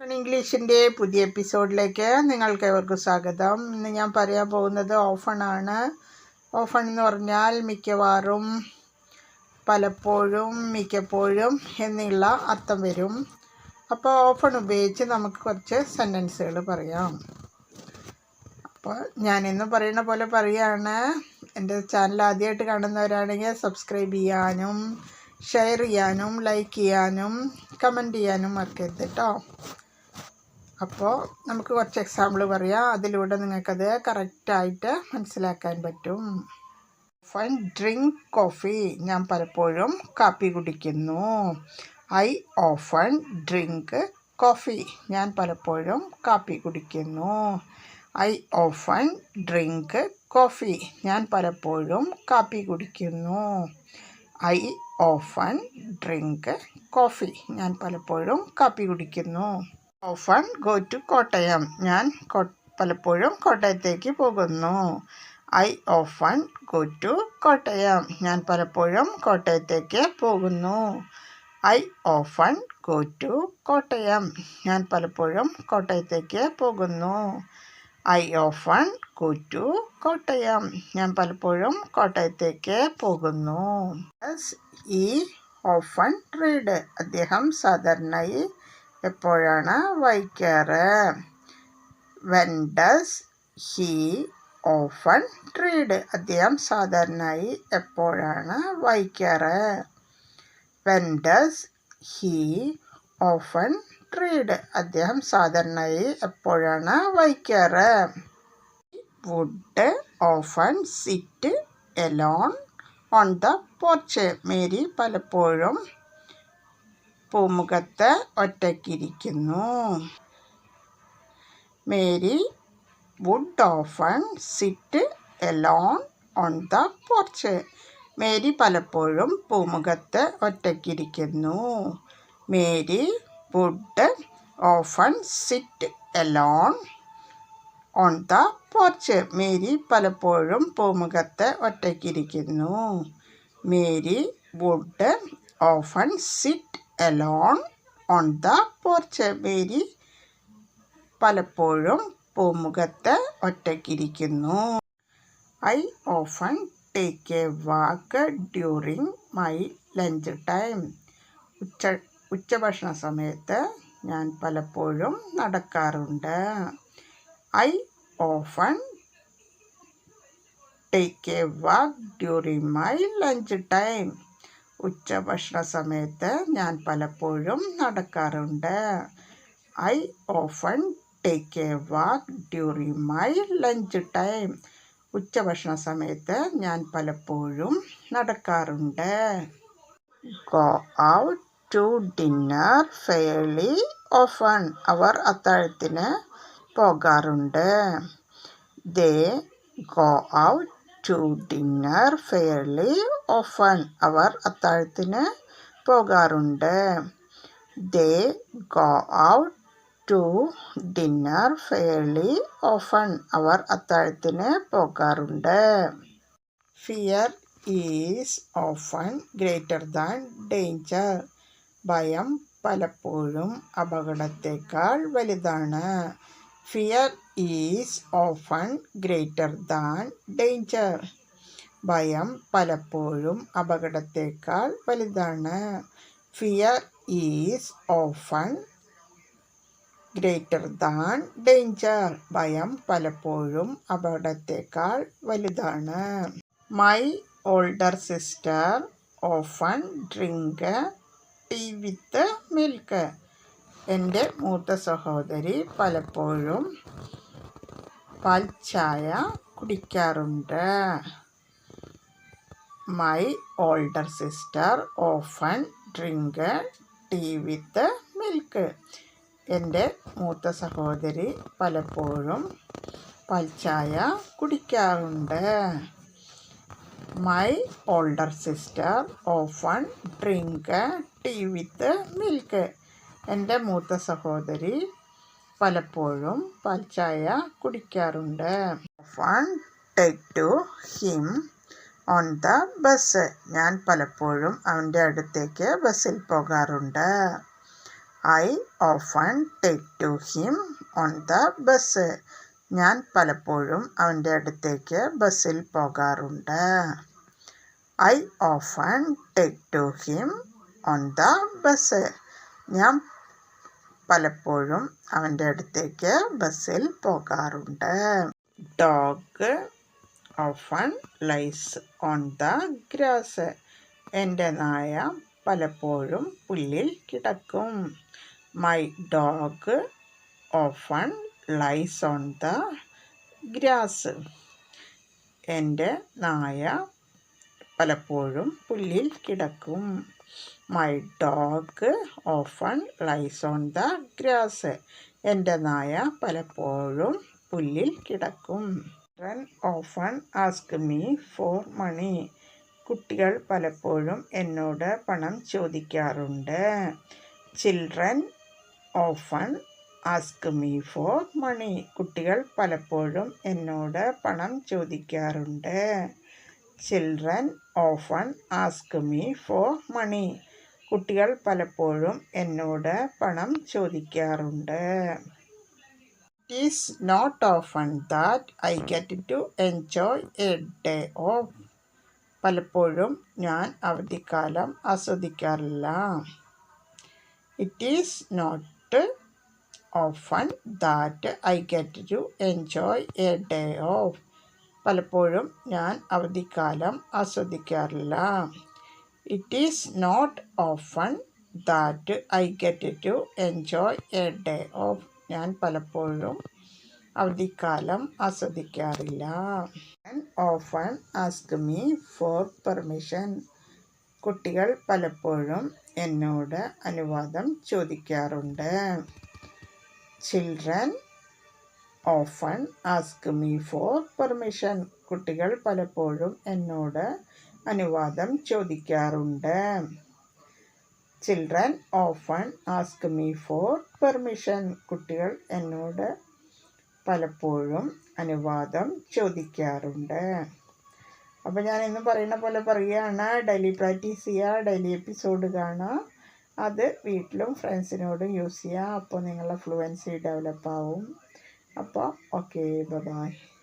ഇംഗ്ലീഷിന്റെ പുതിയ എപ്പിസോഡിലേക്ക് നിങ്ങൾക്ക് ഏവർക്കും സ്വാഗതം. ഇന്ന് ഞാൻ പറയാൻ പോകുന്നത് ഓഫണാണ് ഓഫൺ എന്ന് പറഞ്ഞാൽ മിക്കവാറും പലപ്പോഴും മിക്കപ്പോഴും എന്നുള്ള അർത്ഥം വരും. അപ്പോൾ ഓഫൺ ഉപയോഗിച്ച് നമുക്ക് കുറച്ച് സെന്റൻസുകൾ പറയാം. അപ്പോൾ ഞാനിന്ന് പറയുന്ന പോലെ പറയുകയാണ് എന്റെ ചാനൽ ആദ്യമായിട്ട് കാണുന്നവരാണെങ്കിൽ സബ്സ്ക്രൈബ് ചെയ്യാനും ഷെയർ ചെയ്യാനും ലൈക്ക് ചെയ്യാനും കമന്റ് ചെയ്യാനും മറക്കരുത് കേട്ടോ അപ്പോൾ നമുക്ക് കുറച്ച് എക്സാമ്പിൾ പറയാം. അതിലൂടെ നിങ്ങൾക്കത് കറക്റ്റായിട്ട് മനസ്സിലാക്കാൻ പറ്റും. ഫൈൻ ഡ്രിങ്ക് കോഫി ഞാൻ പലപ്പോഴും കാപ്പി കുടിക്കുന്നു. ഐ ഓഫൺ ഡ്രിങ്ക് കോഫി ഞാൻ പലപ്പോഴും കാപ്പി കുടിക്കുന്നു. ഐ ഓഫൺ ഡ്രിങ്ക് കോഫി ഞാൻ പലപ്പോഴും കാപ്പി കുടിക്കുന്നു. ഐ ഓഫൺ ഡ്രിങ്ക് കോഫി ഞാൻ പലപ്പോഴും കാപ്പി കുടിക്കുന്നു. Often go to Kottayam. ഞാൻ പലപ്പോഴും കോട്ടയത്തേക്ക് പോകുന്നു. I often go to Kottayam. ഞാൻ പലപ്പോഴും കോട്ടയത്തേക്ക് പോകുന്നു. I often go to Kottayam. ഞാൻ പലപ്പോഴും കോട്ടയത്തേക്ക് പോകുന്നു. I often go to Kottayam. ഞാൻ പലപ്പോഴും കോട്ടയത്തേക്ക് പോകുന്നു. ഈ ഓഫൺ റീഡ് അദ്ദേഹം സാധാരണയായി എപ്പോഴാണ് വായിക്കാറ് when does he often read അദ്ദേഹം സാധാരണയായി എപ്പോഴാണ് വായിക്കാറ് when does he often read അദ്ദേഹം സാധാരണയായി എപ്പോഴാണ് വായിക്കാറ് would often sit alone on the porch Mary പലപ്പോഴും പൂമുഖത്ത് ഒറ്റയ്ക്കിരിക്കുന്നു. Mary would often sit alone on the porch Mary പലപ്പോഴും പൂമുഖത്ത് ഒറ്റയ്ക്കിരിക്കുന്നു. Mary would often sit alone on the porch Mary പലപ്പോഴും പൂമുഖത്ത് ഒറ്റയ്ക്കിരിക്കുന്നു. Mary would often sit alone on the porch Mary പലപ്പോഴും പൂമുഖത്ത് ഒറ്റയ്ക്കിരിക്കുന്നു. I often take a walk during my lunch time ഉച്ച ഉച്ചഭക്ഷണ സമയത്ത് ഞാൻ പലപ്പോഴും നടക്കാറുണ്ട്. I often take a walk during my lunch time ഉച്ചഭക്ഷണ സമയത്ത് ഞാൻ പലപ്പോഴും നടക്കാറുണ്ട്. I often take a walk during my lunch time. ഉച്ചഭക്ഷണ സമയത്ത് ഞാൻ പലപ്പോഴും നടക്കാറുണ്ട്. Go out to dinner fairly often. അവർ അത്താഴത്തിന് പോകാറുണ്ട്. They go out to dinner fairly often അവർ അത്താഴത്തിന് പോകാറുണ്ട്. They go out to dinner fairly often അവർ അത്താഴത്തിന് പോകാറുണ്ട്. Fear is often greater than danger ഭയം പലപ്പോഴും അപകടത്തേക്കാൾ വലുതാണ്. Fear is often greater than danger ഭയം പലപ്പോഴും അപകടത്തേക്കാൾ വലുതാണ്. Fear is often greater than danger ഭയം പലപ്പോഴും അപകടത്തേക്കാൾ വലുതാണ്. My older sister often drink tea with milk എന്റെ മൂത്ത സഹോദരി പലപ്പോഴും പാൽ ചായ കുടിക്കാറുണ്ട്. My older sister often drink tea with milk എന്റെ മൂത്ത സഹോദരി പലപ്പോഴും പാൽ ചായ കുടിക്കാറുണ്ട്. My older sister often drink tea with milk എന്റെ മൂത്ത സഹോദരി പലപ്പോഴും പാൽച്ചായ കുടിക്കാറുണ്ട്. One take to him on the bus ഞാൻ പലപ്പോഴും അവന്റെ അടുത്തേക്ക് ബസ്സിൽ പോകാറുണ്ട്. I often take to him on the bus ഞാൻ പലപ്പോഴും അവന്റെ അടുത്തേക്ക് ബസ്സിൽ പോകാറുണ്ട്. I often take to him on the bus ഞാൻ പലപ്പോഴും അവന്റെ അടുത്തേക്ക് ബസ്സിൽ പോകാറുണ്ട്. Dog often lies on the grass എന്റെ നായ പലപ്പോഴും പുല്ലിൽ കിടക്കും. My dog often lies on the grass എന്റെ നായ പലപ്പോഴും പുല്ലിൽ കിടക്കും. My dog often lies on the grass എന്റെ നായ പലപ്പോഴും പുല്ലിൽ കിടക്കും. Run often ask me for money കുട്ടികൾ പലപ്പോഴും എന്നോട് പണം ചോദിക്കാറുണ്ട്. Children often ask me for money കുട്ടികൾ പലപ്പോഴും എന്നോട് പണം ചോദിക്കാറുണ്ട്. Children often ask me for money കുട്ടികൾ പലപ്പോഴും എന്നോട് പണം ചോദിക്കാറുണ്ട്. It is not often that I get to enjoy a day off പലപ്പോഴും ഞാൻ അവധിക്കാലം ആസ്വദിക്കാറില്ല. It is not often that I get to enjoy a day off പലപ്പോഴും ഞാൻ അവധിക്കാലം ആസ്വദിക്കാറില്ല. It is not often that I get to enjoy a day off ഞാൻ പലപ്പോഴും അവധിക്കാലം ആസ്വദിക്കാറില്ല. Often ask me for permission കുട്ടികൾ പലപ്പോഴും എന്നോട് അനുവാദം ചോദിക്കാറുണ്ട്. Children often ask me for permission കുട്ടികൾ പലപ്പോഴും എന്നോട് അനുവാദം ചോദിക്കാറുണ്ട്. Children often ask me for permission കുട്ടികൾ എന്നോട് പലപ്പോഴും അനുവാദം ചോദിക്കാറുണ്ട്. അപ്പോൾ ഞാൻ ഇന്ന് പറയുന്ന പോലെ പറയുകയാണ്. ഡെയിലി പ്രാക്ടീസ് ചെയ്യുക. ഡെയിലി എപ്പിസോഡ് കാണുക. അത് വീട്ടിലും ഫ്രണ്ട്സിനോടും യൂസ് ചെയ്യുക. അപ്പോൾ നിങ്ങളുടെ ഫ്ലുവൻസി ഡെവലപ്പ് ആവും. അപ്പോൾ ഓക്കെ ബൈ